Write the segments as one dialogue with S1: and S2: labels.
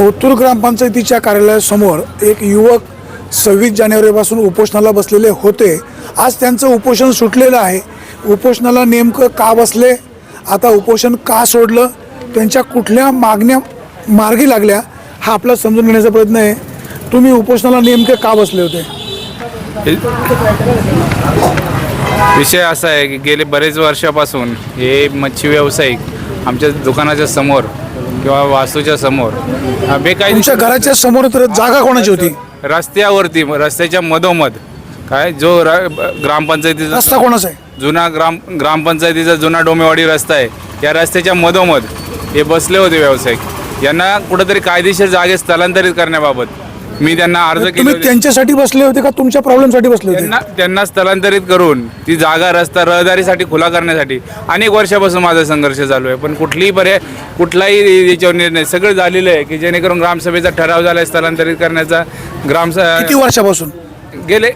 S1: ओतूर ग्रामपंचायतीच्या कार्यालयासमोर एक युवक सव्वीस जानेवारीपासून उपोषणाला बसलेले होते. आज त्यांचं उपोषण सुटलेलं आहे. उपोषणाला नेमकं का बसले? आता उपोषण का सोडलं? त्यांच्या कुठल्या मागण्या मार्गी लागल्या? हा आपला समजून घेण्याचा प्रयत्न आहे. तुम्ही उपोषणाला नेमके का बसले होते?
S2: विषय असा आहे की गेले बरेच वर्षापासून हे मच्छी व्यावसायिक आमच्या दुकानाच्या समोर किंवा वास्तूच्या समोर. बेकायदेशीर
S1: तुमच्या घराच्या समोर तर जागा कोणाची होती?
S2: रस्त्यावरती रस्त्याच्या मधोमध. काय जो र ग्रामपंचायतीचा
S1: रस्ता कोणाचा आहे?
S2: जुना ग्राम ग्रामपंचायतीचा जुना डोमेवाडी रस्ता आहे. या रस्त्याच्या मधोमध हे बसले होते व्यावसायिक. यांना कुठंतरी कायदेशीर जागे स्थलांतरित करण्याबाबत. मी त्यांना अर्ज केले
S1: तुम्ही
S2: होते.
S1: त्यांच्यासाठी बसले होते का तुमच्या प्रॉब्लेमसाठी बसले होते?
S2: त्यांना त्यांना स्थलांतरित करून ती जागा रस्ता रहदारीसाठी खुला करण्यासाठी अनेक वर्षापासून माझा संघर्ष चालू आहे. पण कुठलीही पर्याय कुठलाही याच्यावर निर्णय सगळं झालेलं आहे की जेणेकरून ग्रामसभेचा ठराव झाला आहे स्थलांतरित करण्याचा. ग्राम
S1: किती वर्षापासून?
S2: गेले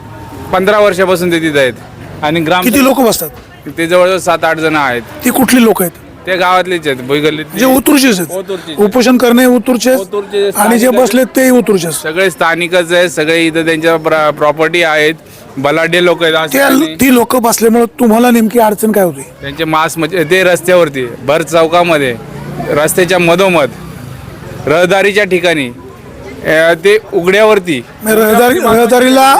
S2: पंधरा वर्षापासून ते तिथे आहेत. आणि ग्राम
S1: किती लोक बसतात?
S2: ते जवळजवळ सात आठ जण आहेत.
S1: ती कुठली लोक आहेत?
S2: ते गावातलेच आहेत
S1: जे
S2: भुईगल्लीत
S1: उतरूचेच
S2: ओतूरचेच.
S1: आहेत. उपोषण करणे उतरूचे
S2: ओतूरचे
S1: आणि जे बसले ते उतरूचेच.
S2: सगळे स्थानिकच आहेत सगळे इथं त्यांच्या प्रॉपर्टी आहेत. बलाढ्य लोक आहेत
S1: त्या ती लोक बसल्यामुळे तुम्हाला नेमकी अडचण काय होती?
S2: त्यांचे मास म्हणजे ते रस्त्यावरती भर चौकामध्ये रस्त्याच्या मधोमध रहदारीच्या ठिकाणी अ, ते उघड्यावरती.
S1: रहदारी रहदारीला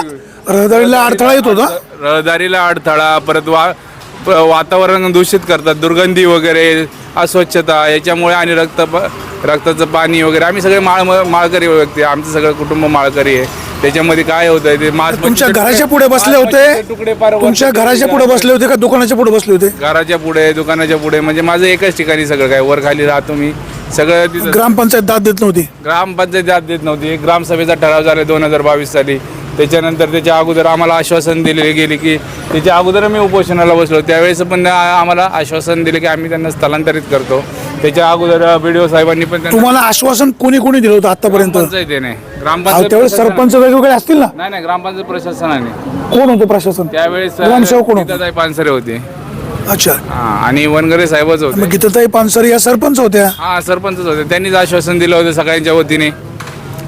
S1: रहदारीला अडथळा येत होता?
S2: रहदारीला अडथळा परत वा वातावरण दूषित करतात. दुर्गंधी वगैरे अस्वच्छता याच्यामुळे आणि रक्त रक्ताचं पाणी वगैरे. आम्ही सगळे माळ माळकरी व्यक्ती. आहे. आमचं सगळं कुटुंब माळकरी आहे. त्याच्यामध्ये काय होतंय ते मास
S1: तुमच्या घराच्या पुढे बसले होते?
S2: तुकडे पार
S1: तुमच्या घराच्या पुढे बसले होते का दुकानाच्या पुढे बसले होते?
S2: घराच्या पुढे दुकानाच्या पुढे. म्हणजे माझं एकच ठिकाणी सगळं काय. वर खाली राहतो मी. सगळं तिथं
S1: ग्रामपंचायत दाद देत नव्हती?
S2: ग्रामपंचायत दाद देत नव्हती. एक ग्रामसभेचा ठराव झाला दोन हजार बावीस साली. त्याच्यानंतर त्याच्या अगोदर आम्हाला आश्वासन दिले गेले की त्याच्या अगोदर मी उपोषणाला बसलो. त्यावेळेस पण आम्हाला आश्वासन दिले की आम्ही त्यांना स्थलांतरित करतो. त्याच्या अगोदर बी साहेबांनी पण
S1: तुम्हाला आश्वासन कोणी कोणी दिलं होतं आतापर्यंत?
S2: ग्रामपंचायत
S1: त्यावेळेस सरपंच वेगवेगळे असतील ना?
S2: नाही नाही ग्रामपंचायत प्रशासनाने.
S1: कोण होते प्रशासन?
S2: त्यावेळेस
S1: ग्रामसेवक कोण होते?
S2: गीताताई पानसरे होते.
S1: अच्छा.
S2: हा, आणि वनगरे साहेबच होते.
S1: मग गीताताई पानसरे या सरपंच होत्या?
S2: हा सरपंचच होते. त्यांनीच आश्वासन दिलं होतं सगळ्यांच्या वतीने.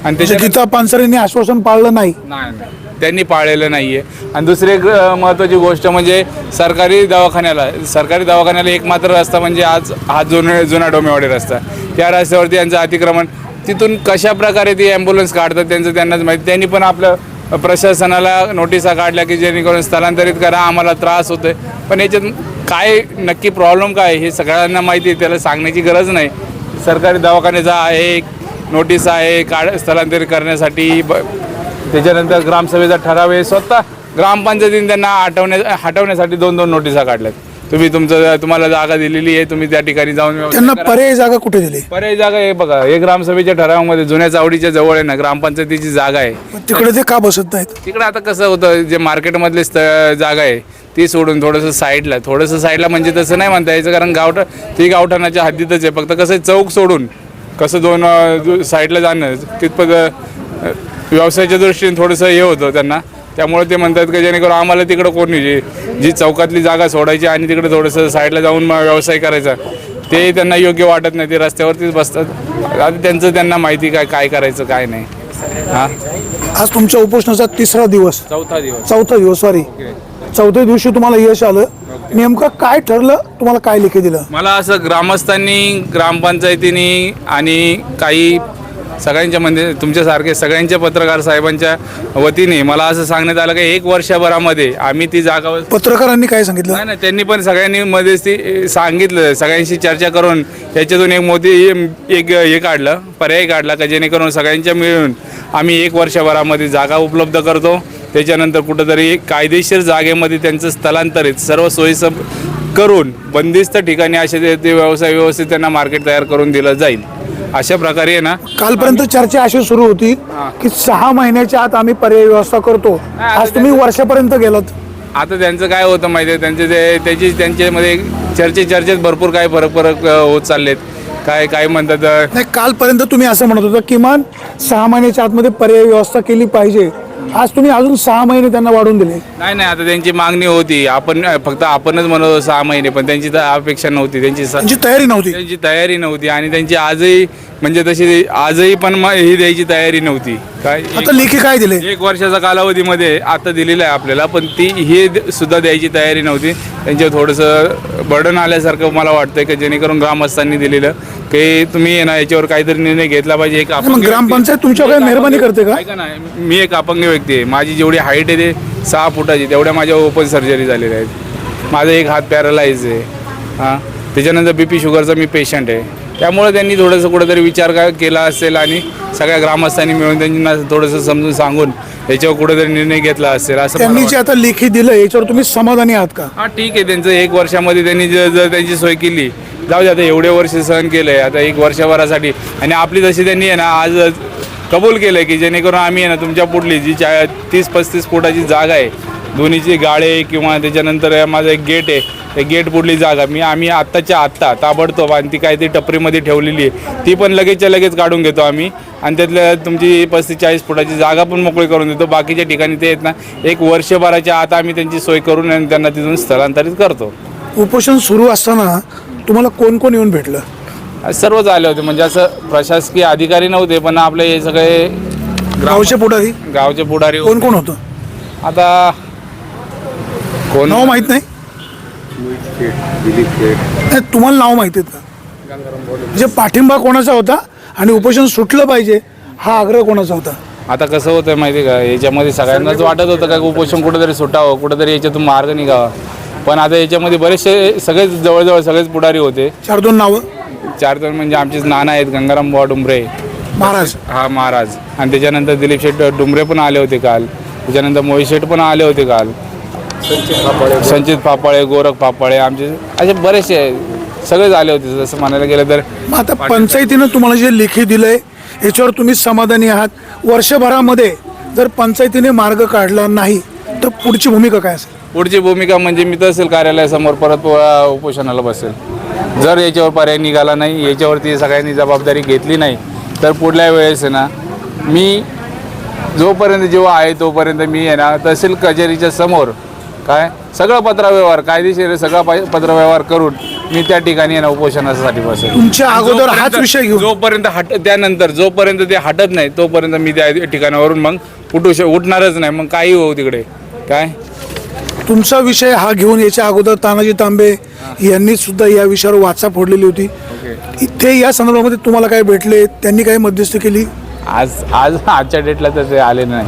S2: आणि
S1: म्हणजे
S2: त्याच्या
S1: गीता पानसरेंनी आश्वासन पाळलं नाही.
S2: नाही नाही. त्यांनी पाळलेलं नाहीये. आणि दुसरी एक अ, महत्त्वाची गोष्ट म्हणजे सरकारी दवाखान्याला सरकारी दवाखान्याला एक मात्र रस्ता म्हणजे आज हा जुना जुना डोमेवाडी रस्ता. त्या रस्त्यावरती यांचं अतिक्रमण तिथून कशा प्रकारे ती ॲम्ब्युलन्स काढतात त्यांचं त्यांनाच माहिती. त्यांनी पण आपलं प्रशासनाला नोटिसा काढल्या की जेणेकरून स्थलांतरित करा आम्हाला त्रास होतोय. पण याच्यात काय नक्की प्रॉब्लेम काय आहे हे सगळ्यांना माहिती आहे त्याला सांगण्याची गरज नाही. सरकारी दवाखान्याचा आहे एक नोटीस आहे काढ स्थलांतरित करण्यासाठी ब त्याच्यानंतर ग्रामसभेचा ठराव आहे स्वतः ग्रामपंचायतीने त्यांना हटवण्या हटवण्यासाठी दोन दोन नोटिसा काढल्यात. तुम्ही तुमचं तुम्हाला जागा दिलेली आहे तुम्ही त्या ठिकाणी जाऊन
S1: त्यांना
S2: करा.
S1: पर्यायी जागा कुठे दिली?
S2: पर्यायी जागा आहे बघा हे ग्रामसभेच्या ठरावामध्ये जुन्या चावडीच्या जवळ आहे ना ग्रामपंचायतीची जागा आहे.
S1: तिकडे ते का बसत नाहीत?
S2: तिकडे आता कसं होतं जे मार्केटमधले स्थ जागा आहे ती सोडून थोडंसं साईडला थोडंसं साईडला म्हणजे तसं नाही म्हणता यायचं कारण गावठा ती गावठाणाच्या हद्दीतच आहे. फक्त कसं आहे, चौक सोडून कसं दोन साईडला जाणं तिथपत अं, व्यवसायाच्या दृष्टीने थोडंसं हे होतं त्यांना. त्यामुळे ते म्हणतात की जेणेकरून आम्हाला तिकडं कोणी जी जी चौकातली जागा सोडायची आणि तिकडे थोडंसं साईडला जाऊन व्यवसाय करायचा. ते त्यांना योग्य वाटत नाही ते रस्त्यावरतीच बसतात. आता त्यांचं त्यांना माहिती काय काय करायचं काय नाही. हां?
S1: आज तुमच्या उपोषणाचा तिसरा दिवस.
S2: चौथा दिवस.
S1: चौथा दिवस सॉरी चौथ्या दिवशी तुम्हाला यश आलं. नेमकं काय ठरलं? तुम्हाला काय लेखी दिलं?
S2: मला असं ग्रामस्थांनी ग्रामपंचायतीनी आणि काही सगळ्यांच्या म्हणजे तुमच्यासारखे सगळ्यांच्या पत्रकार साहेबांच्या वतीने मला असं सांगण्यात आलं की एक वर्षभरामध्ये आम्ही ती जागा
S1: पत्रकारांनी काय सांगितलं?
S2: नाही नाही त्यांनी पण सगळ्यांनी मध्येच ती सांगितलं. सगळ्यांशी चर्चा करून याच्यातून एक मोदी एक हे काढलं पर्याय काढला का जेणेकरून सगळ्यांच्या मिळून आम्ही एक वर्षभरामध्ये जागा उपलब्ध करतो. त्याच्यानंतर कुठंतरी कायदेशीर जागेमध्ये त्यांचं स्थलांतरित सर्व सोयीसं करून बंदिस्त ठिकाणी असे ते- ते व्यवसाय व्यवस्थित त्यांना मार्केट तयार करून दिलं जाईल. अशा प्रकारे आहे ना
S1: कालपर्यंत चर्चा अशी सुरू होती की सहा महिन्याच्या आत आम्ही पर्यायी व्यवस्था करतो. आज तुम्ही वर्षापर्यंत गेलात.
S2: आता त्यांचं काय होतं माहिती आहे? त्यांचे ते त्याची त्यांच्यामध्ये चर्चे चर्चेत भरपूर काय फरक फरक अ, होत चाललेत. काय काय म्हणतात अ,
S1: नाही कालपर्यंत तुम्ही असं म्हणत होता किमान सहा महिन्याच्या आतमध्ये पर्यायी व्यवस्था केली पाहिजे. आज तुम्ही अजून सहा महिने त्यांना वाढवून दिले.
S2: नाही नाही आता त्यांची मागणी होती. आपण फक्त आपणच म्हणत होतो सहा महिने पण त्यांची तर अपेक्षा नव्हती. त्यांची स-
S1: त्यांची तयारी नव्हती.
S2: त्यांची तयारी नव्हती आणि त्यांची आजही म्हणजे तशी आजही पण मग ही द्यायची तयारी नव्हती. काय
S1: आता लेखी काय दिले?
S2: एक वर्षाचा कालावधीमध्ये आता दिलेलं आहे आपल्याला पण ती हे द- सुद्धा द्यायची तयारी नव्हती. त्यांच्यावर थोडंसं बर्डन आल्यासारखं मला वाटतंय की जेणेकरून ग्रामस्थांनी दिलेलं. की तुम्ही आहे ना याच्यावर काहीतरी निर्णय घेतला पाहिजे. एक व्यक्ती-
S1: ग्रामपंचायत तुमच्यावर
S2: मी एक
S1: मेहरबानी करते का?
S2: ऐका ना मी एक अपंग व्यक्ती आहे. माझी जेवढी हाईट आहे ते सहा फुटाची तेवढ्या माझ्या ओपन सर्जरी झालेल्या आहेत. माझा एक हात पॅरलाइज आहे. हां. त्याच्यानंतर बी पी शुगरचा मी पेशंट आहे. त्यामुळे त्यांनी थोडंसं कुठंतरी विचार का केला असेल आणि सगळ्या ग्रामस्थांनी मिळून त्यांना थोडंसं समजून सांगून याच्यावर कुठेतरी निर्णय घेतला असेल असं मला
S1: त्यांनी जे आता लेखी दिलं याच्यावर तुम्ही समाधानी आहात का?
S2: हा ठीक आहे त्यांचं एक वर्षामध्ये त्यांनी जर जर त्यांची सोय केली जाऊ दे आता एवढे वर्ष सहन केलं आहे आता एक वर्षभरासाठी. आणि आपली तशी त्यांनी आहे ना आज कबूल केलं की जेणेकरून आम्ही आहे ना तुमच्या पुढली जी चा तीस पस्तीस फुटाची जागा आहे दोन्हीची गाळे किंवा त्याच्यानंतर माझं एक गेट आहे ते गेट पुढली जागा. मी आम्ही आत्ताच्या आत्ता ताबडतोब आणि ती काय ती टपरीमध्ये ठेवलेली आहे ती पण लगेचच्या लगेच काढून घेतो आम्ही. आणि त्यातल्या तुमची पस्तीस चाळीस फुटाची जागा पण मोकळी करून देतो. बाकीच्या ठिकाणी ते आहेत ना एक वर्षभराच्या आत आम्ही त्यांची सोय करून आणि त्यांना तिथून स्थलांतरित करतो.
S1: उपोषण सुरू असताना तुम्हाला कोण कोण येऊन भेटलं?
S2: सर्वच आले होते. म्हणजे असं प्रशासकीय अधिकारी नव्हते पण आपले हे सगळे
S1: गावचे पुढारी?
S2: गावचे पुढारी
S1: कोण कोण होतं?
S2: आता कोण?
S1: नाव माहीत नाही? नाही, तुम्हाला नाव माहिती आहेत का? म्हणजे पाठिंबा कोणाचा होता आणि उपोषण सुटलं पाहिजे हा आग्रह कोणाचा होता?
S2: आता कसं होतं माहिती आहे का? याच्यामध्ये सगळ्यांनाच वाटत होतं का उपोषण कुठेतरी सुटावं कुठेतरी याच्यातून मार्ग निघावा. पण आता याच्यामध्ये बरेचसे सगळेच जवळजवळ सगळेच पुढारी होते.
S1: चार दोन नावं?
S2: चार जण म्हणजे आमचेच नाना आहेत गंगाराम बुवा डुंबरे
S1: महाराज.
S2: हा महाराज. आणि त्याच्यानंतर दिलीप शेठ डुंबरे पण आले होते काल. त्याच्यानंतर मोहित शेठ पण आले होते काल. संचित पापाळे गोरख. पापाळे आमचे असे बरेचसे. सगळेच आले होते जसं म्हणायला गेलं तर.
S1: मग आता पंचायतीनं तुम्हाला जे लेखी दिलंय याच्यावर तुम्ही समाधानी आहात. वर्षभरामध्ये जर पंचायतीने मार्ग काढला नाही तर पुढची भूमिका काय असेल?
S2: पुढची भूमिका म्हणजे मी तहसील कार्यालयासमोर परत उपोषणाला बसेल. जर याच्यावर पर्याय निघाला नाही याच्यावरती सगळ्यांनी जबाबदारी घेतली नाही तर पुढल्या वेळेस आहे ना मी जोपर्यंत जेव्हा आहे तोपर्यंत मी आहे ना तहसील कचेरीच्या समोर काय? सगळं पत्रव्यवहार कायदेशीर सगळा पाय- पत्रव्यवहार करून मी त्या ठिकाणी आहे ना उपोषणासाठी बसेल.
S1: तुमच्या अगोदर हाच विषय घेऊन
S2: जोपर्यंत हट त्यानंतर जोपर्यंत ते हटत नाही तोपर्यंत मी त्या ठिकाणावरून मग उठू श उठणारच नाही. मग काही होऊ तिकडे. काय?
S1: तुमचा विषय हा घेऊन याच्या अगोदर तानाजी तांबे यांनी सुद्धा या विषयावर वाचा फोडलेली होती. इथे या संदर्भामध्ये तुम्हाला काय भेटले? त्यांनी काही मध्यस्थी केली?
S2: आज आज आजच्या डेटला तर ते आले नाही.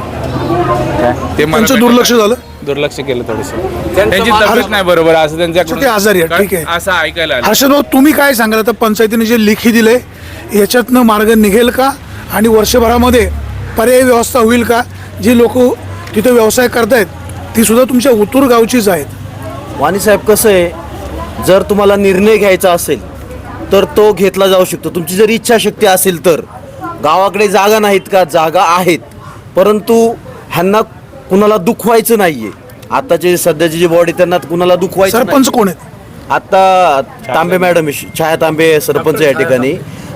S2: काय? ते मला
S1: त्यांचं
S2: भेटले
S1: दुर्लक्ष. झालं?
S2: दुर्लक्ष केलं थोडस. त्यांची तब्येत नाही बरोबर असं त्यांच्याकडून
S1: ते आजारी आहेत, ठीक आहे.
S2: असं ऐकायला आलं.
S1: हर्षद भाऊ तुम्ही काय सांगाल? आता पंचायतीने जे लेखी दिले याच्यातनं मार्ग निघेल का? आणि वर्षभरामध्ये पर्यायी व्यवस्था होईल का? जी लोक तिथे व्यवसाय करतायत ती सुद्धा तुमच्या उतूर गावचीच आहेत.
S3: वाणी साहेब कसं आहे? जर तुम्हाला निर्णय घ्यायचा असेल तर तो घेतला जाऊ शकतो. तुमची जर इच्छाशक्ती असेल तर. गावाकडे जागा नाहीत का? जागा आहेत. परंतु ह्यांना कुणाला दुखवायचं नाहीये. आताचे सध्याचे जे बॉडी त्यांना कुणाला दुखवायचं
S1: सरपंच कोण आहेत?
S3: आता तांबे मॅडम आहे, छाया तांबे सरपंच या ठिकाणी.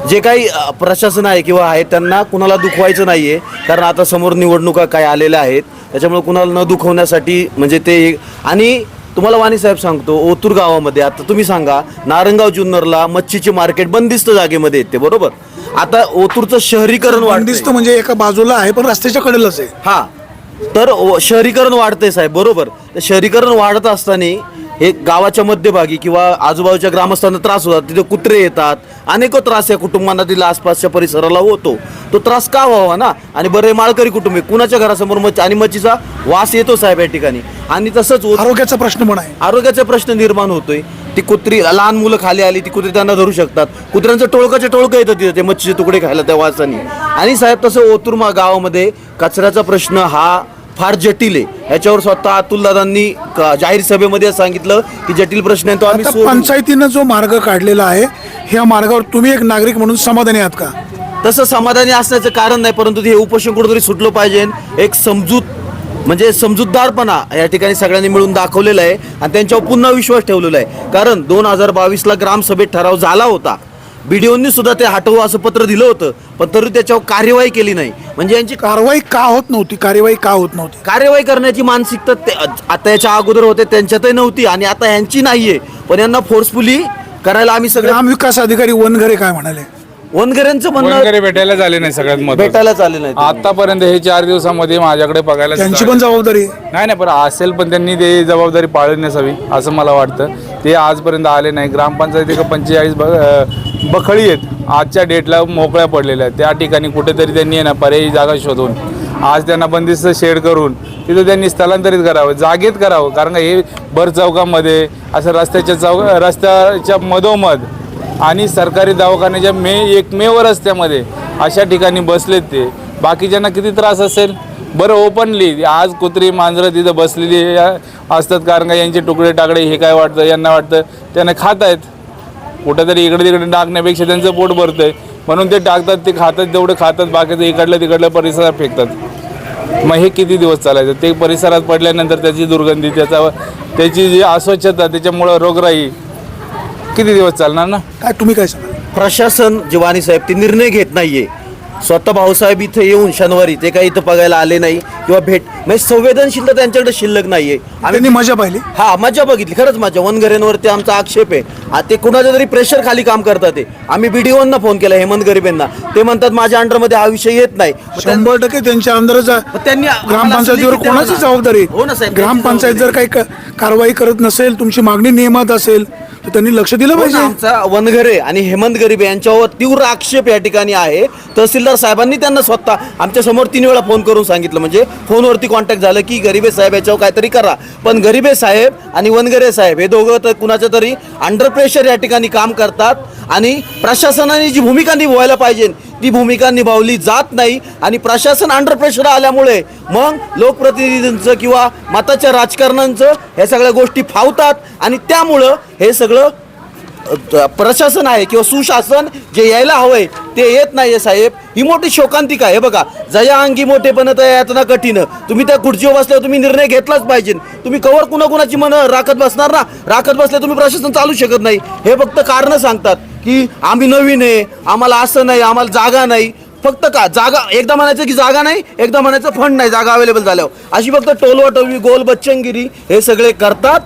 S3: जे काही प्रशासन आहे किंवा आहे त्यांना कुणाला दुखवायचं नाहीये. कारण आता समोर निवडणुका काय आलेल्या आहेत त्याच्यामुळे कुणाला न दुखवण्यासाठी म्हणजे ते आणि तुम्हाला वाणी साहेब सांगतो ओतूर गावामध्ये आता तुम्ही सांगा नारंगाव जुन्नरला मच्छीचे मार्केट बंदिस्त जागेमध्ये येते बरोबर? आता ओतूरचं शहरीकरण
S1: बंदिस्त
S3: वाढदिस्त
S1: म्हणजे एका बाजूला आहे पण रस्त्याच्या कडेलाच आहे.
S3: हा. तर शहरीकरण वाढतंय साहेब बरोबर. तर शहरीकरण वाढत असताना हे गावाच्या मध्यभागी किंवा आजूबाजूच्या ग्रामस्थांना त्रास होतात तिथे कुत्रे येतात अनेक त्रास या कुटुंबांना दिला आसपासच्या परिसराला होतो. तो त्रास का व्हावा ना? आणि बरे माळकरी कुटुंब कुणाच्या घरासमोर मच्छी आणि मच्छीचा वास येतो साहेब या ठिकाणी? आणि तसंच
S1: आरोग्याचा प्रश्न पण आहे.
S3: आरोग्याचा प्रश्न निर्माण होतोय. ती कुत्री लहान मुलं खाली आली ती कुत्री त्यांना धरू शकतात. कुत्र्यांचं टोळकाचे टोळकं येतं तिथे ते मच्छीचे तुकडे खायला त्या वासाने. आणि साहेब तसं ओतुर्मा गावामध्ये कचऱ्याचा प्रश्न हा फार जटिल आहे. याच्यावर स्वतः अतुल दादांनी क- जाहीर सभेमध्ये सांगितलं की जटिल प्रश्न आहे तो आम्ही
S1: आता
S3: सोडवू.
S1: पंचायतीनं जो मार्ग काढलेला आहे ह्या मार्गावर तुम्ही एक नागरिक म्हणून समाधानी आहात का?
S3: तसं समाधानी असण्याचं कारण नाही परंतु हे उपोषण कुठेतरी सुटलं पाहिजे. एक समजूत म्हणजे समजूतदारपणा या ठिकाणी सगळ्यांनी मिळून दाखवलेला आहे आणि त्यांच्यावर पुन्हा विश्वास ठेवलेला आहे. कारण दोन हजार बावीसला ग्रामसभेत ठराव झाला होता. बीडीओनी सुद्धा ते हटवू असं पत्र दिलं होतं पण तरी त्याच्यावर कार्यवाही केली नाही. म्हणजे यांची
S1: कारवाई का होत नव्हती? कार्यवाही का होत नव्हती?
S3: कार्यवाही करण्याची मानसिकता ते आता याच्या अगोदर होते त्यांच्यातही नव्हती आणि आता ह्यांची नाहीये. पण यांना फोर्सफुली करायला आम्ही सगळे
S1: ग्रामविकास अधिकारी वनघरे काय म्हणाले?
S3: वनगऱ्यांचं म्हणणं
S2: वनकरी भेटायला झाले नाही सगळ्यात महत्त्वाचं
S3: भेटायला चालेल नाही
S2: आतापर्यंत हे चार दिवसामध्ये माझ्याकडे बघायला
S1: त्यांची पण जबाबदारी आहे.
S2: नाही नाही पण असेल पण त्यांनी ते जबाबदारी पाळली नसावी असं मला वाटतं. ते आजपर्यंत आले नाही. ग्रामपंचायती का पंचेचाळीस ब बखळी आहेत. आजच्या डेटला मोकळ्या पडलेल्या आहेत. त्या ठिकाणी कुठेतरी त्यांनी आहे ना पर्यायी जागा शोधून आज त्यांना बंदिस्त शेड करून तिथं त्यांनी स्थलांतरित करावं जागेत करावं. कारण का हे भर चौकामध्ये असं रस्त्याच्या चौक रस्त्याच्या मधोमध आणि सरकारी दवाखान्याच्या मे एकमेव रस्त्यामध्ये अशा ठिकाणी बसलेत ते. बाकीच्यांना किती त्रास असेल? बरं ओपनली आज कुत्री मांजरं तिथं बसलेली असतात कारण का यांचे तुकडे टाकडे हे काय वाटतं यांना वाटतं त्यांना खात आहेत कुठंतरी इकडे तिकडे टाकण्यापेक्षा त्यांचं पोट भरतंय. म्हणून ते टाकतात ते खातात तेवढं खातात बाकीचं इकडलं तिकडलं परिसरात फेकतात. मग हे किती दिवस चालायचं? ते परिसरात पडल्यानंतर त्याची दुर्गंधी त्याचा त्याची जी अस्वच्छता त्याच्यामुळं रोगराई किती दिवस चालणार ना?
S1: काय तुम्ही काय सांगा
S3: प्रशासन जिवानी साहेब ते निर्णय घेत नाहीये. स्वतः भाऊसाहेब इथं येऊन शनिवारी ते काही इथं बघायला आले नाही किंवा भेट म्हणजे संवेदनशीलता त्यांच्याकडे शिल्लक नाहीये.
S1: त्यांनी मजा पाहिली.
S3: हा मजा बघितली. खरंच मजा. वनगरेंवरती आमचा आक्षेप आहे. आ, ते कुणाच्या तरी प्रेशर खाली काम करतात ते. आम्ही बीडीओना फोन केला हेमंत गरीबेंना. ते म्हणतात माझ्या अंडरमध्ये हा विषय येत नाही. मग त्या-
S1: शंभर टक्के त्यांच्या अंदरच
S3: मग त्यांनी आम्हाला
S1: ग्रामपंचायतीवर कोणाची
S3: द्यावं ना.
S1: जबाबदारी
S3: हो ना साहेब,
S1: ग्रामपंचायत जर काही क- कारवाई करत नसेल तुमची मागणी नियमात असेल तर त्यांनी लक्ष दिलं
S3: हो
S1: पाहिजे.
S3: आमचा वनघरे आणि हेमंत गरीबे यांच्यावर तीव्र आक्षेप या ठिकाणी आहे. तहसीलदार साहेबांनी त्यांना स्वतः आमच्यासमोर तीन वेळा फोन करून सांगितलं. म्हणजे फोनवरती कॉन्टॅक्ट झालं की गरीबे साहेब याच्यावर काहीतरी करा. पण गरिबे साहेब आणि वनगरे साहेब हे दोघं तर कुणाच्या तरी अंडर प्रेशर या ठिकाणी काम करतात आणि प्रशासनाने जी भूमिका निभवायला पाहिजे ती भूमिका निभावली जात नाही आणि प्रशासन अंडर प्रेशर आल्यामुळे मग लोकप्रतिनिधींचं किंवा मताच्या राजकारणांचं ह्या सगळ्या गोष्टी फावतात आणि त्यामुळं हे सगळं प्रशासन आहे किंवा सुशासन जे यायला हवंय ते येत नाहीये साहेब. ही मोठी शोकांतिका आहे. हे बघा जया अंगी मोठेपण तर यातना कठीण. तुम्ही त्या खुर्चीवर बसल्यावर तुम्ही निर्णय घेतलाच पाहिजे. तुम्ही कवर कुणाकुणाची मन राखत बसणार ना? राखत बसले तुम्ही प्रशासन चालू शकत नाही. हे फक्त कारणं सांगतात की आम्ही नवीन आहे आम्हाला असं नाही आम्हाला जागा नाही. फक्त का? जागा एकदा म्हणायचं की जागा नाही एकदा म्हणायचं फंड नाही जागा अवेलेबल झाल्यावर. अशी फक्त टोलवाटोलवी गोल बच्चनगिरी हे सगळे करतात.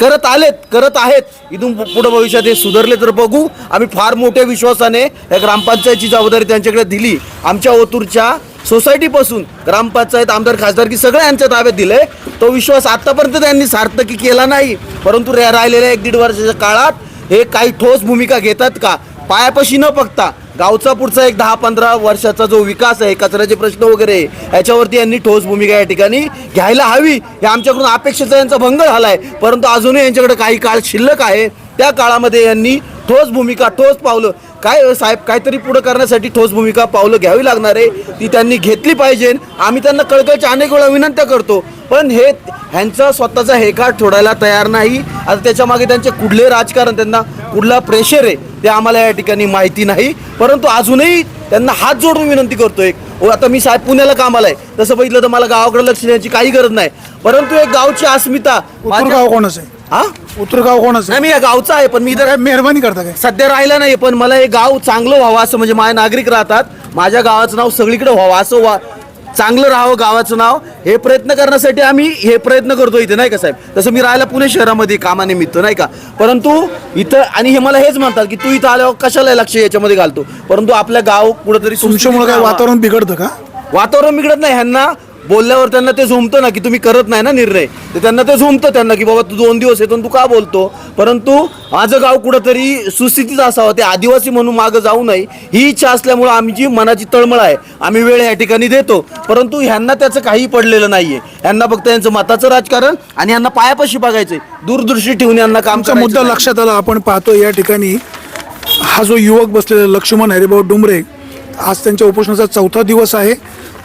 S3: करत आलेत करत आहेत. इथून पुढं भविष्यात हे सुधारले तर बघू. आम्ही फार मोठ्या विश्वासाने या ग्रामपंचायतची जबाबदारी त्यांच्याकडे दिली. आमच्या ओतूरच्या सोसायटीपासून ग्रामपंचायत आमदार खासदारकी सगळं यांच्या ताब्यात दिले. तो विश्वास आत्तापर्यंत त्यांनी सार्थकी केला नाही. परंतु राहिलेल्या एक दीड वर्षाच्या काळात हे काही ठोस भूमिका घेतात का? पायापाशी न बघता गावचा पुढचा एक दहा पंधरा वर्षाचा जो विकास आहे कचऱ्याचे प्रश्न वगैरे याच्यावरती यांनी ठोस भूमिका या ठिकाणी घ्यायला हवी. हे आमच्याकडून अपेक्षेचा यांचा भंग झाला आहे परंतु अजूनही यांच्याकडे काही काळ शिल्लक आहे. त्या काळामध्ये यांनी ठोस भूमिका ठोस पावलं काय साहेब काहीतरी पुढे करण्यासाठी ठोस भूमिका पावलं घ्यावी लागणार आहे ती त्यांनी घेतली पाहिजे. आम्ही त्यांना कळकळच्या अनेक वेळा विनंत्या करतो पण हे ह्यांचा स्वतःचा हेकाट सोडायला तयार नाही. आता त्याच्यामागे त्यांचे कुठले राजकारण त्यांना कुठला प्रेशर आहे ते आम्हाला या ठिकाणी माहिती नाही. परंतु अजूनही त्यांना हात जोडून विनंती करतोय ओ आता मी साहेब पुण्याला कामाला आहे तसं बघितलं तर मला गावाकडे लक्ष देण्याची काही गरज नाही. परंतु एक गावची अस्मिता
S1: कोणाचं आहे?
S3: हा?
S1: उतरगाव कोणाचं?
S3: नाही मी या गावचा आहे पण मी इथं
S1: काय मेहरबानी करता काय?
S3: सध्या राहिला नाही पण मला हे गाव चांगलं व्हावं असं म्हणजे माझे नागरिक राहतात. माझ्या गावाचं नाव सगळीकडे व्हावं असं वा चांगलं राहावं गावाचं नाव. हे प्रयत्न करण्यासाठी आम्ही हे प्रयत्न करतो इथे नाही का साहेब? तसं मी राहायला पुणे शहरामध्ये कामानिमित्त नाही का? परंतु इथं आणि हे मला हेच म्हणतात की तू इथं आल्यावर कशाला लक्ष याच्यामध्ये घालतो? परंतु आपल्या गाव कुठंतरी
S1: तुमच्यामुळे काय. वातावरण बिघडतं का?
S3: वातावरण बिघडत नाही ह्यांना बोलल्यावर त्यांना ते झोमतं ना की तुम्ही करत नाही ना निर्णय. तर त्यांना ते झोमतं त्यांना की बाबा तू दोन दिवस येतो तू का बोलतो? परंतु माझं गाव कुठंतरी सुस्थितीत असावं ते आदिवासी म्हणून मागं जाऊ नये. ही इच्छा असल्यामुळं आमची मनाची तळमळ आहे आम्ही वेळ या ठिकाणी देतो. परंतु ह्यांना त्याचं काही पडलेलं नाहीये. ह्यांना फक्त यांचं मताचं राजकारण आणि ह्यांना पायापाशी बघायचंय. दूरदृष्टी ठेवून यांना काम
S1: मुद्दा. लक्षात आला आपण पाहतो या ठिकाणी हा जो युवक बसलेला लक्ष्मण हरिभाऊ डुमरे आज त्यांच्या उपोषणाचा चौथा दिवस आहे.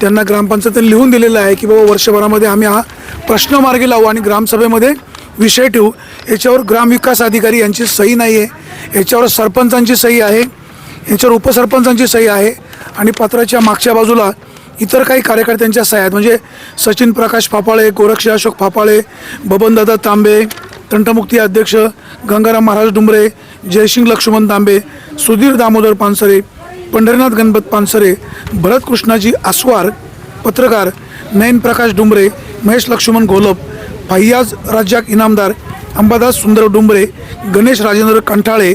S1: त्यांना ग्रामपंचायतीने लिहून दिलेलं आहे की बाबा वर्षभरामध्ये आम्ही हा प्रश्न मार्गी लावू आणि ग्रामसभेमध्ये विषय ठेवू. याच्यावर ग्रामविकास अधिकारी यांची सही नाही आहे याच्यावर सरपंचांची सही आहे. याच्यावर उपसरपंचांची सही आहे. आणि पत्राच्या मागच्या बाजूला इतर काही कार्यकर्त्यांच्या सह्या आहेत. म्हणजे सचिन प्रकाश फापाळे गोरक्ष अशोक फापाळे बबनदादा तांबे तंटमुक्ती अध्यक्ष गंगाराम महाराज डुंबरे जयसिंग लक्ष्मण तांबे सुधीर दामोदर पानसरे पंढरीनाथ गणपत पानसरे भरत कृष्णाजी आस्वार पत्रकार नयन प्रकाश डुंबरे महेश लक्ष्मण घोलप फैयाज राजाक इनामदार अंबादास सुंदर डुंबरे गणेश राजेंद्र कंठाळे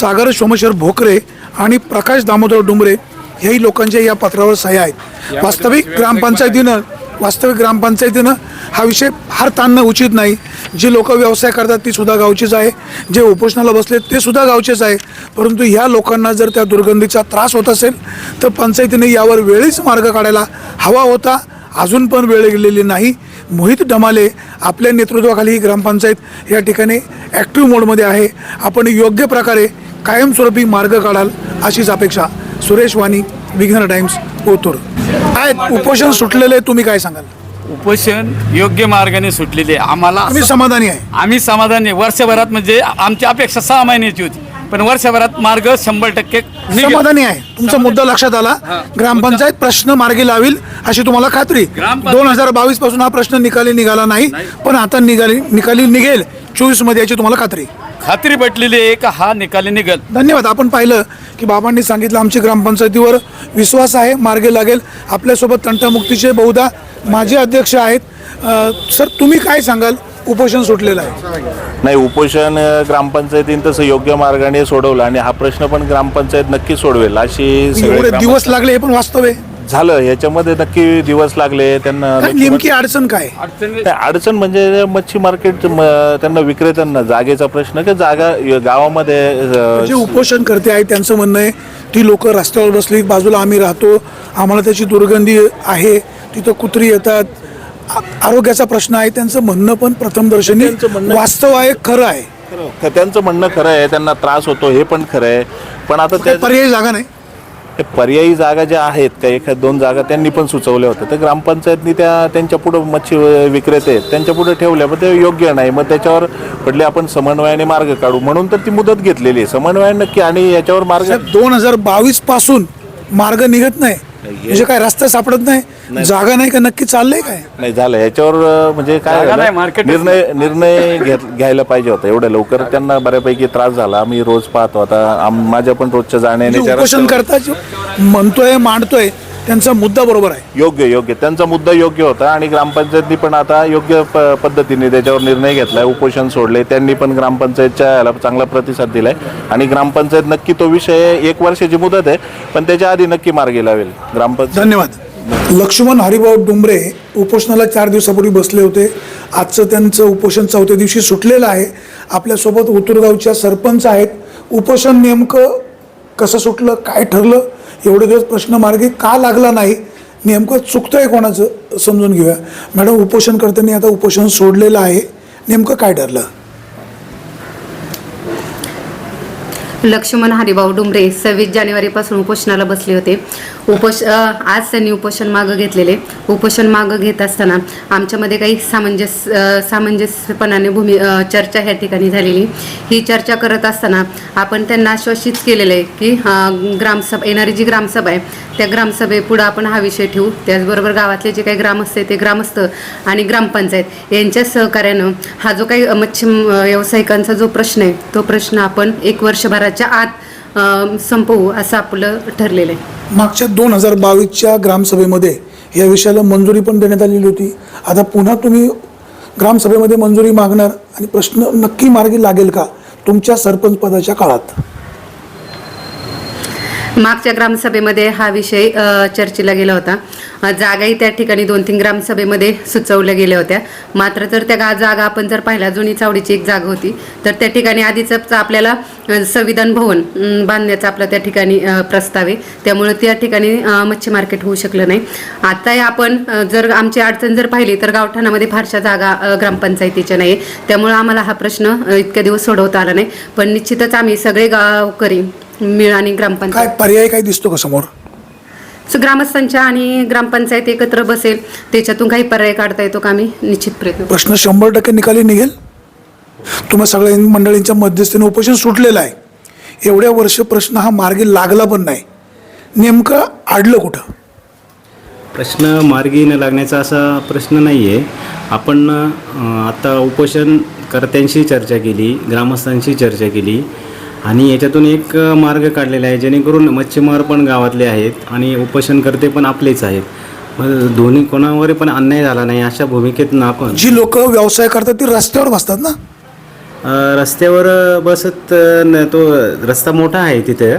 S1: सागर सोमेश्वर भोकरे आणि प्रकाश दामोदर डुंबरे हेही लोकांच्या या पत्रावर सह्या आहेत. वास्तविक ग्रामपंचायतीनं वास्तविक ग्रामपंचायतीनं हा विषय फार ताणणं उचित नाही. जे लोक व्यवसाय करतात ती सुद्धा गावचीच आहे. जे उपोषणाला बसले ते सुद्धा गावचेच आहे. परंतु ह्या लोकांना जर त्या दुर्गंधीचा त्रास होत असेल तर पंचायतीने यावर वेळीच मार्ग काढायला हवा होता. अजून पण वेळ गेलेली नाही. मोहित डमाले आपल्या नेतृत्वाखाली ही ग्रामपंचायत या ठिकाणी ॲक्टिव्ह मोडमध्ये आहे. आपण योग्य प्रकारे कायमस्वरूपी मार्ग काढाल अशीच अपेक्षा. सुरेश वाणी विघ्नर टाइम्स ओतूर. काय उपोषण सुटलेले तुम्ही काय सांगाल?
S4: उपोषण योग्य मार्गाने सुटलेले आहे. आम्हाला
S1: आम्ही समाधानी आहे.
S4: आम्ही समाधानी वर्षभरात म्हणजे आमची अपेक्षा सहा महिन्याची होती. पण वर्षभरात मार्ग शंभर टक्के निघेल.
S1: समाधानी आहे. तुमचा मुद्दा लक्षात आला. ग्रामपंचायत प्रश्न मार्गी लावील अशी तुम्हाला खात्री.
S4: ग्रामपंचायत-
S1: दोन हजार बावीसपासून हा प्रश्न निकाली निघाला नाही पण आता निघाली निकाली निघेल. चोवीसमध्ये याची तुम्हाला खात्री.
S4: खात्री पटलेली आहे का हा निकाली निघल?
S1: धन्यवाद. आपण पाहिलं की बाबांनी सांगितलं आमची ग्रामपंचायतीवर विश्वास आहे मार्गे लागेल. आपल्यासोबत तंटामुक्तीचे बहुधा माजी अध्यक्ष आहेत. सर तुम्ही काय सांगाल? उपोषण सुटलेलं आहे.
S5: नाही उपोषण ग्रामपंचायतीने तसं योग्य मार्गाने सोडवलं आणि हा प्रश्न पण ग्रामपंचायत नक्की सोडवेल अशी सगळे
S1: एवढे
S5: ग्राम-
S1: दिवस लागले हे पण वास्तव आहे.
S5: झालं याच्यामध्ये नक्की दिवस लागले त्यांना
S1: काय नेमकी अडचण काय?
S4: अडचणी
S5: नाही, अडचण म्हणजे मच्छी मार्केट म, त्यांना विक्रेत्यांना जागेचा प्रश्न की जागा गावामध्ये अ,
S1: जे उपोषण करते आहे त्यांचं म्हणणं आहे ती लोक रस्त्यावर बसली बाजूला आम्ही राहतो आम्हाला त्याची दुर्गंधी आहे तिथं कुत्री येतात. आ- आरोग्याचा प्रश्न आहे त्यांचं म्हणणं पण प्रथमदर्शनी वास्तव आहे खरं आहे.
S5: त्यांचं म्हणणं खरं आहे त्यांना त्रास होतो हे पण खरं आहे. पण आता
S1: काही
S5: त्या
S1: पर्यायी जागा नाही.
S5: ते पर्यायी जागा ज्या आहेत त्या एखाद दोन जागा त्यांनी पण सुचवल्या होत्या. तर ग्रामपंचायतनी त्या त्यांच्या पुढं मच्छी विक्रेते आहेत त्यांच्या पुढे ठेवल्या पण ते योग्य नाही. मग त्याच्यावर पडले आपण समन्वयाने मार्ग काढू. म्हणून तर ती मुदत घेतलेली आहे. समन्वयाने नक्की आणि याच्यावर मार्ग
S1: दोन हजार बावीसपासून मार्ग निघत नाही. म्हणजे काय रस्ता सापडत नाही? जागा नाही का? नक्की चाललंय काय?
S5: नाही झालं. याच्यावर म्हणजे काय झालं? निर्णय निर्णय घेत घ्यायला पाहिजे होता. एवढ्या लवकर त्यांना बऱ्यापैकी त्रास झाला. आम्ही रोज पाहतो. आता आम- माझ्या पण रोजच्या जाण्या
S1: जे
S5: येण्याच्या
S1: उपोषण
S5: रस्त्यावर-
S1: करता जे म्हणतोय मांडतोय त्यांचा मुद्दा बरोबर आहे.
S5: योग्य योग्य. त्यांचा मुद्दा योग्य होता आणि ग्रामपंचायतनी पण आता योग्य प पद्धतीने त्याच्यावर निर्णय घेतलाय उपोषण सोडले. त्यांनी पण ग्रामपंचायतच्या याला चांगला प्रतिसाद दिलाय. आणि ग्रामपंचायत नक्की तो विषय एक वर्षाची मुदत आहे पण त्याच्या आधी नक्की मार्गी लावेल. ग्रामपंचायत
S1: धन्यवाद. लक्ष्मण हरिभाऊ डुंबरे उपोषणाला चार दिवसापूर्वी बसले होते. आजचं त्यांचं उपोषण चौथ्या दिवशी सुटलेलं आहे. आपल्यासोबत उतरगावच्या सरपंच आहेत. उपोषण नेमकं कसं सुटलं काय ठरलं एवढे दिवस प्रश्न मार्गी का लागला नाही नेमकं चुकतंय कोणाचं समजून घेऊया. मॅडम उपोषणकर्त्यांनी आता उपोषण सोडलेलं आहे. नेमकं काय ठरलं?
S6: लक्ष्मण हरिभाऊ डुमरे सव्वीस जानेवारीपासून उपोषणाला बसले होते. उपोष आज त्यांनी उपोषण मागं घेतलेले. उपोषण मागं घेत असताना आमच्यामध्ये काही सामंजस्य सामंजस्यपणाने भूमी चर्चा ह्या ठिकाणी झालेली. ही चर्चा करत असताना आपण त्यांना आश्वासित केलेलं आहे की ग्रामसभा येणारी जी ग्रामसभा आहे त्या ग्रामसभेपुढं आपण हा विषय ठेवू. त्याचबरोबर गावातले जे काही ग्रामस्थ आहे ते ग्रामस्थ आणि ग्रामपंचायत यांच्या सहकार्यानं हा जो काही मच्छी व्यावसायिकांचा जो प्रश्न आहे तो प्रश्न आपण एक वर्षभराच्या आत संपवू असं आपलं ठरलेलं आहे.
S1: मागच्या दोन हजार बावीसच्या ग्रामसभेमध्ये या विषयाला मंजुरी पण देण्यात आलेली होती. आता पुन्हा तुम्ही ग्रामसभेमध्ये मंजुरी मागणार आणि प्रश्न नक्की मार्गी लागेल का तुमच्या सरपंच पदाच्या काळात?
S6: मागच्या ग्रामसभेमध्ये हा विषय चर्चेला गेला होता. जागाही त्या ठिकाणी दोन तीन ग्रामसभेमध्ये सुचवल्या गेल्या होत्या. मात्र तर त्या गा जागा आपण जर पाहिला जुनी चावडीची एक जागा होती तर त्या ठिकाणी आधीच आपल्याला संविधान भवन बांधण्याचा आपला त्या ठिकाणी प्रस्ताव आहे. त्यामुळे त्या ठिकाणी मच्छी मार्केट होऊ शकलं नाही. आता आपण जर आमची अडचण जर पाहिली तर गावठाणामध्ये फारशा जागा ग्रामपंचायतीच्या नाही त्यामुळे आम्हाला हा प्रश्न इतक्या दिवस सोडवता आला नाही. पण निश्चितच आम्ही सगळे गावकरी मिळ आणि ग्रामपंचायत
S1: पर्याय काय दिसतो का समोर?
S6: सो ग्रामस्थांच्या आणि ग्रामपंचायत एकत्र बसेल त्याच्यातून काही पर्याय काढता येतो का आम्ही? निश्चित प्रयत्न.
S1: प्रश्न शंभर टक्के निकाली निघेल. तुम्हा सगळ्या मंडळींच्या मध्यस्थीने उपोषण सुटलेलं आहे. एवढ्या वर्ष प्रश्न हा मार्गी लागला पण नाही. नेमकं आडलं कुठं?
S7: प्रश्न मार्गी न लागण्याचा असा प्रश्न नाही आहे आपण आता उपोषणकर्त्यांशी चर्चा केली ग्रामस्थांशी चर्चा केली. आणि याच्यातून एक मार्ग काढलेला आहे जेणेकरून मच्छीमार पण गावातले आहेत आणि उपोषणकर्ते पण आपलेच आहेत. दोन्ही कोणावर पण अन्याय झाला नाही अशा भूमिकेतून आपण
S1: जी लोक व्यवसाय करतात ती रस्त्यावर बसतात ना?
S7: रस्त्यावर बसत न तो रस्ता मोठा आहे तिथे.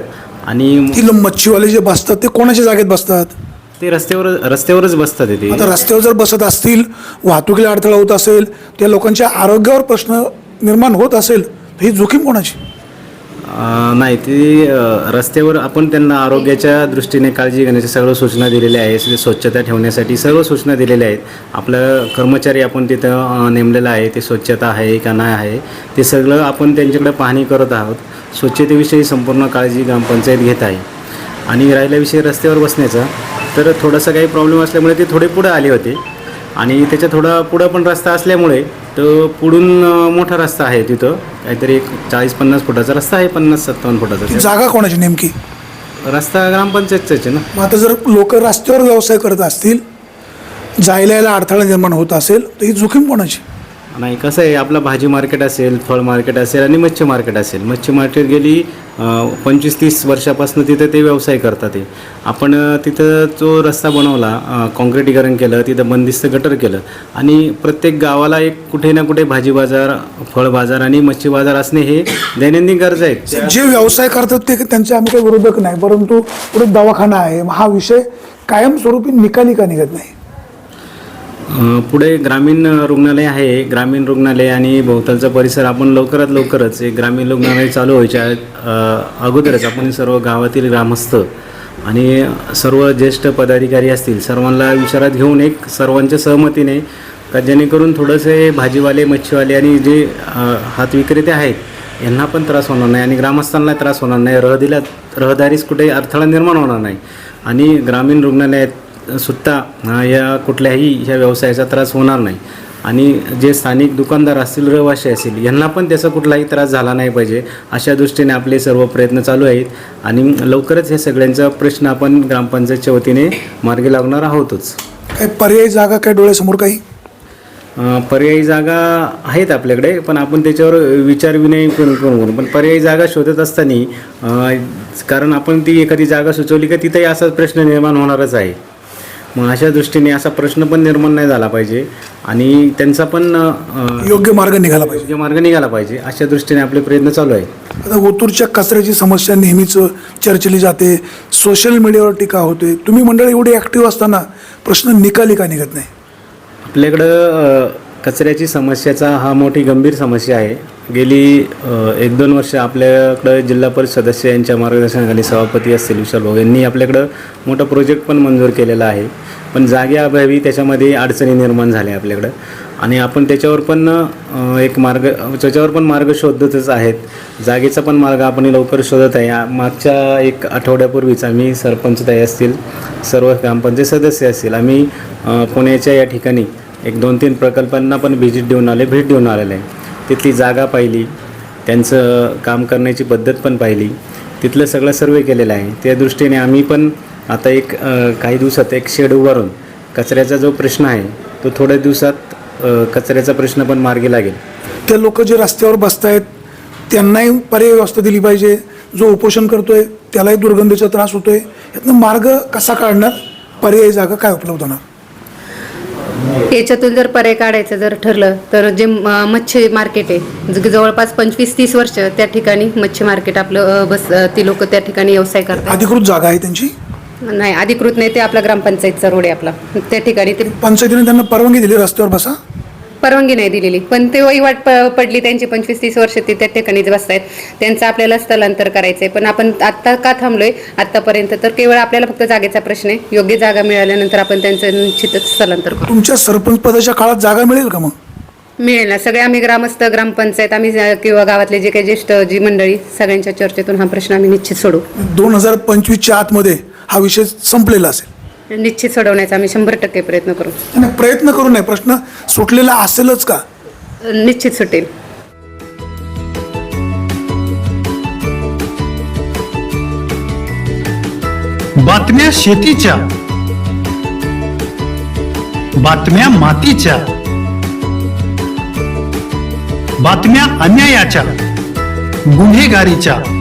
S7: आणि
S1: मच्छीवाले जे बसतात ते कोणाच्या जागेत बसतात?
S7: ते रस्त्यावर रस्त्यावरच बसतात ते
S1: आता रस्त्यावर जर बसत असतील वाहतुकीला अडथळा होत असेल त्या लोकांच्या आरोग्यावर प्रश्न निर्माण होत असेल तर ही जोखीम कोणाची?
S7: नाही ते रस्त्यावर आपण त्यांना आरोग्याच्या दृष्टीने काळजी घेण्याच्या सर्व सूचना दिलेल्या आहेत स्वच्छता ठेवण्यासाठी सर्व सूचना दिलेल्या आहेत. आपलं कर्मचारी आपण तिथं नेमलेलं नेमलेला आहे. ते स्वच्छता आहे का नाही आहे ते सगळं आपण त्यांच्याकडे पाहणी करत आहोत. स्वच्छतेविषयी संपूर्ण काळजी ग्रामपंचायत घेत आहे. आणि राहिला विषय रस्त्यावर बसण्याचा तर थोडासा काही प्रॉब्लेम असल्यामुळे ते थोडे पुढं आले होते. आणि त्याच्या थोडा पुढं पण रस्ता असल्यामुळे तो पुढून मोठा रस्ता आहे तिथं. काहीतरी एक चाळीस पन्नास फुटाचा रस्ता आहे पन्नास सत्तावन्न फुटाचा.
S1: जागा कोणाची नेमकी?
S7: रस्ता ग्रामपंचायतचाच आहे ना.
S1: मग आता जर लोक रस्त्यावर व्यवसाय करत असतील जायला यायला अडथळा निर्माण होत असेल तर ही जोखीम कोणाची?
S7: नाही कसं आहे आपलं भाजी मार्केट असेल फळ मार्केट असेल आणि मच्छी मार्केट असेल. मच्छी मार्केट गेली पंचवीस तीस वर्षापासून तिथं ते व्यवसाय करतात ते. आपण तिथं जो रस्ता बनवला काँक्रिटीकरण केलं तिथं बंदिस्त गटर केलं आणि प्रत्येक गावाला एक कुठे ना कुठे भाजी बाजार फळ बाजार आणि मच्छी बाजार असणे हे दैनंदिन गरज आहे
S1: जे व्यवसाय करतात ते त्यांचे आम्ही काही विरोधक नाही परंतु पुढे दवाखाना आहे हा विषय कायमस्वरूपी निकाली का निघत नाही?
S7: पुढे ग्रामीण रुग्णालय आहे. ग्रामीण रुग्णालय आणि भोवतालचा परिसर आपण लवकरात लवकरच एक ग्रामीण रुग्णालय चालू व्हायच्या अगोदरच आपण सर्व गावातील ग्रामस्थ आणि सर्व ज्येष्ठ पदाधिकारी असतील सर्वांना विचारात घेऊन एक सर्वांच्या सहमतीने का जेणेकरून थोडंसे भाजीवाले मच्छीवाले आणि जे हातविक्रेते हात विक्रेते आहेत यांना पण त्रास होणार नाही आणि ग्रामस्थांना त्रास होणार नाही. रहदिला रहदारीस कुठे अडथळा निर्माण होणार नाही. आणि ग्रामीण रुग्णालयात सुद्धा या कुठल्याही ह्या व्यवसायाचा त्रास होणार नाही. आणि जे स्थानिक दुकानदार असतील रहिवाशी असतील यांना पण त्याचा कुठलाही त्रास झाला नाही पाहिजे अशा दृष्टीने आपले सर्व प्रयत्न चालू आहेत. आणि लवकरच हे सगळ्यांचा प्रश्न आपण ग्रामपंचायतच्या वतीने मार्गी लागणार आहोतच.
S1: काही पर्यायी जागा काय डोळ्यासमोर काही?
S7: पर्यायी जागा आहेत आपल्याकडे पण आपण त्याच्यावर विचार विनय करून करून पण पर्यायी जागा शोधत असताना कारण आपण ती एखादी जागा सुचवली का तिथंही असाच प्रश्न निर्माण होणारच आहे. मग अशा दृष्टीने असा प्रश्न पण निर्माण नाही झाला पाहिजे. आणि त्यांचा पण
S1: योग्य मार्ग निघाला पाहिजे.
S7: योग्य मार्ग निघाला पाहिजे. अशा दृष्टीने आपले प्रयत्न चालू आहेत.
S1: आता ओतूरच्या कचऱ्याची समस्या नेहमीच चर्चेली जाते. सोशल मीडियावर टीका होते. तुम्ही मंडळ एवढी ॲक्टिव्ह असताना प्रश्न निकाली का निघत नाही?
S7: आपल्याकडं कचऱ्याची समस्याचा हा मोठी गंभीर समस्या आहे. गेली एक दोन वर्ष आपल्याकडं जिल्हा परिषद सदस्य यांच्या मार्गदर्शनाखाली सभापती असतील विशाल भाऊ यांनी आपल्याकडं मोठा प्रोजेक्ट पण मंजूर केलेला आहे. पण जागेअभावी त्याच्यामध्ये अडचणी निर्माण झाल्या आपल्याकडं. आणि आपण त्याच्यावर पण एक मार्ग त्याच्यावर पण मार्ग शोधतच आहेत. जागेचा पण मार्ग आपण लवकर शोधत आहे. मागच्या एक आठवड्यापूर्वीच आम्ही सरपंच ताई असतील सर्व ग्रामपंचायत सदस्य असतील आम्ही पुण्याच्या या ठिकाणी एक दोन तीन प्रकल्पांना पण व्हिजिट देऊन आले भेट देऊन आलेलं आहे. तिथली जागा पाहिली त्यांचं काम करण्याची पद्धत पण पाहिली. तिथलं सगळं सर्वे केलेलं आहे. त्या दृष्टीने आम्ही पण आता एक काही दिवसात एक शेड उभारून कचऱ्याचा जो प्रश्न आहे तो थोड्या दिवसात कचऱ्याचा प्रश्न पण मार्गी लागेल.
S1: ते लोक जे रस्त्यावर बसत आहेत त्यांनाही पर्यायी व्यवस्था दिली पाहिजे. जो उपोषण करतोय त्यालाही दुर्गंधीचा त्रास होतोय. यातनं मार्ग कसा काढणार? पर्यायी जागा काय उपलब्ध होणार?
S6: याच्यातून जर पर्याय काढायचं जर ठरलं तर जे मच्छी मार्केट आहे जवळपास पंचवीस तीस वर्ष त्या ठिकाणी मच्छी मार्केट आपलं बस ती लोक त्या ठिकाणी व्यवसाय करतात.
S1: अधिकृत जागा आहे त्यांची?
S6: नाही अधिकृत नाही ते आपला ग्रामपंचायतचा रोड आहे आपला. त्या ठिकाणी ते
S1: पंचायतीने त्यांना परवानगी दिली रस्त्यावर बसा.
S6: परवानगी नाही दिलेली. पण ते वहिवाट प- पडली त्यांची पंचवीस तीस वर्ष ते त्या ठिकाणी बसतायत. त्यांचं आपल्याला स्थलांतर करायचंय. पण आपण आत्ता का थांबलोय? आत्तापर्यंत तर केवळ आपल्याला फक्त जागेचा प्रश्न आहे. योग्य जागा मिळाल्यानंतर आपण त्यांचं निश्चितच स्थलांतर करू.
S1: तुमच्या सरपंच पदाच्या काळात जागा मिळेल का मग?
S6: मिळेल ना. सगळे आम्ही ग्रामस्थ ग्रामपंचायत आम्ही किंवा गावातले जे काही ज्येष्ठ जी मंडळी सगळ्यांच्या चर्चेतून हा प्रश्न आम्ही निश्चित सोडू.
S1: दोन हजार पंचवीसच्या आतमध्ये हा विषय संपलेला असेल.
S6: निश्चित सोडवण्याचा आम्ही शंभर टक्के प्रयत्न करू.
S1: प्रयत्न करू नये. प्रश्न सुटलेला असेलच का?
S6: निश्चित सुटेल.
S8: बातम्या शेतीच्या बातम्या मातीच्या बातम्या अन्यायाच्या गुन्हेगारीच्या.